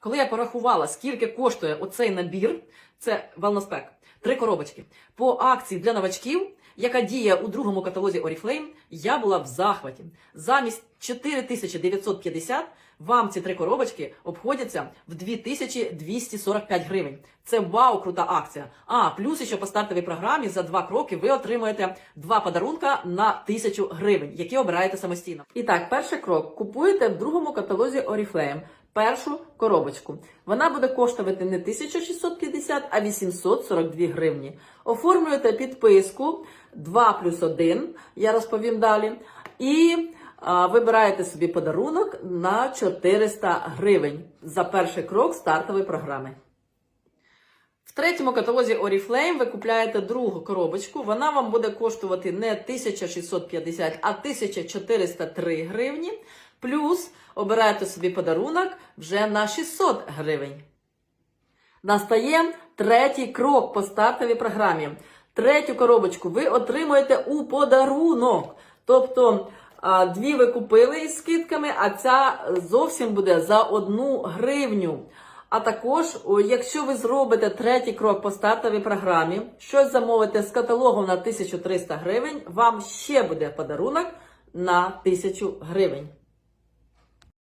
Коли я порахувала, скільки коштує оцей набір, це Wellness три коробочки. По акції для новачків, яка діє у другому каталозі Oriflame, я була в захваті. Замість 4950 вам ці три коробочки обходяться в 2245 гривень. Це вау, крута акція. А плюс ще по стартовій програмі за два кроки ви отримаєте два подарунка на 1000 гривень, які обираєте самостійно. І так, перший крок купуєте в другому каталозі Oriflame першу коробочку. Вона буде коштувати не 1650, а 842 гривні. Оформлюєте підписку 2 плюс 1, я розповім далі. І а, вибираєте собі подарунок на 400 гривень за перший крок стартової програми. В третьому каталозі Oriflame ви купляєте другу коробочку. Вона вам буде коштувати не 1650, а 1403 гривні. Плюс обираєте собі подарунок вже на 600 гривень. Настає третій крок по стартовій програмі. Третю коробочку ви отримуєте у подарунок. Тобто дві ви купили із скидками, а ця зовсім буде за одну гривню. А також, якщо ви зробите третій крок по стартовій програмі, щось замовите з каталогу на 1300 гривень, вам ще буде подарунок на 1000 гривень.